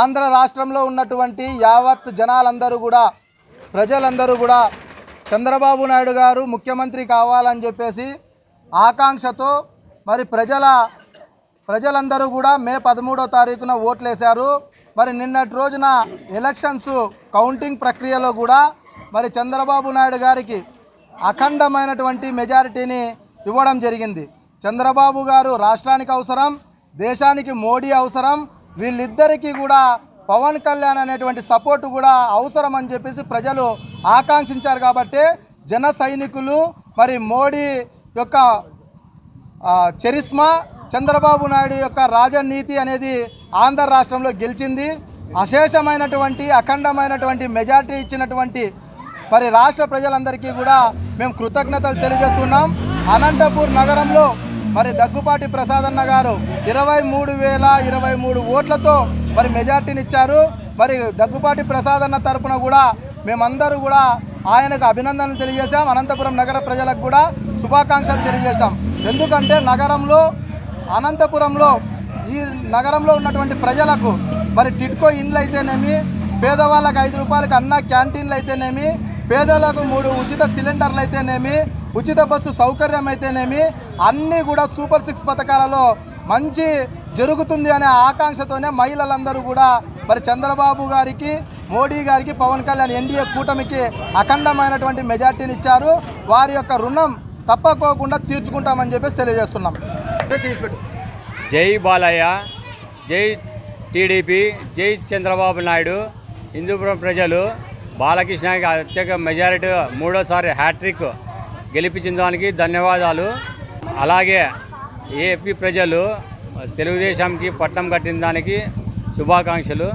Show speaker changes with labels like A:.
A: ఆంధ్ర రాష్ట్రంలో ఉన్నటువంటి యావత్ జనాలందరూ కూడా ప్రజలందరూ కూడా చంద్రబాబు నాయుడు గారు ముఖ్యమంత్రి కావాలని చెప్పేసి ఆకాంక్షతో మరి ప్రజల ప్రజలందరూ కూడా మే పదమూడో తారీఖున ఓట్లేశారు. మరి నిన్నటి రోజున ఎలక్షన్స్ కౌంటింగ్ ప్రక్రియలో కూడా మరి చంద్రబాబు నాయుడు గారికి అఖండమైనటువంటి మెజారిటీని ఇవ్వడం జరిగింది. చంద్రబాబు గారు రాష్ట్రానికి అవసరం దేశానికి మోడీ అవసరం వీళ్ళిద్దరికీ కూడా పవన్ కళ్యాణ్ అనేటువంటి సపోర్టు కూడా అవసరం అని చెప్పేసి ప్రజలు ఆకాంక్షించారు కాబట్టి జన సైనికులు మరి మోడీ యొక్క ఆ, చరిస్మా చంద్రబాబు నాయుడు యొక్క రాజనీతి అనేది ఆంధ్ర రాష్ట్రంలో గెలిచింది. అశేషమైనటువంటి అఖండమైనటువంటి మెజార్టీ ఇచ్చినటువంటి మరి రాష్ట్ర ప్రజలందరికీ కూడా మేము కృతజ్ఞతలు తెలియజేస్తున్నాం. అనంతపూర్ నగరంలో మరి దగ్గుపాటి ప్రసాదన్న గారు ఇరవై మూడు వేల ఇరవై మూడు ఓట్లతో మరి మెజార్టీని ఇచ్చారు మరి దగ్గుపాటి ప్రసాదన్న తరపున కూడా మేమందరూ కూడా ఆయనకు అభినందనలు తెలియజేశాం. అనంతపురం నగర ప్రజలకు కూడా శుభాకాంక్షలు తెలియజేశాం ఎందుకంటే నగరంలో అనంతపురంలో ఈ నగరంలో ఉన్నటువంటి ప్రజలకు మరి టిట్కో ఇండ్లు అయితేనేమి పేదవాళ్ళకి ఐదు రూపాయలకి అన్న క్యాంటీన్లు అయితేనేమి పేదలకు మూడు ఉచిత సిలిండర్లు అయితేనేమి ఉచిత బస్సు సౌకర్యం అయితేనేమి అన్నీ కూడా సూపర్ సిక్స్ పథకాలలో మంచి జరుగుతుంది అనే ఆకాంక్షతోనే మహిళలందరూ కూడా మరి చంద్రబాబు గారికి మోడీ గారికి పవన్ కళ్యాణ్ ఎన్డీఏ కూటమికి అఖండమైనటువంటి మెజార్టీని ఇచ్చారు వారి యొక్క రుణం తప్పకోకుండా తీర్చుకుంటామని చెప్పేసి తెలియజేస్తున్నాం.
B: జై బాలయ్య జై టీడీపీ జై చంద్రబాబు నాయుడు హిందూపురం ప్రజలు బాలకృష్ణకి అత్యధిక మెజారిటీ మూడోసారి హ్యాట్రిక్ గెలిపించిన దానికి ధన్యవాదాలు. అలాగే ఏపీ ప్రజలు తెలుగుదేశంకి పట్టం కట్టిన దానికి శుభాకాంక్షలు.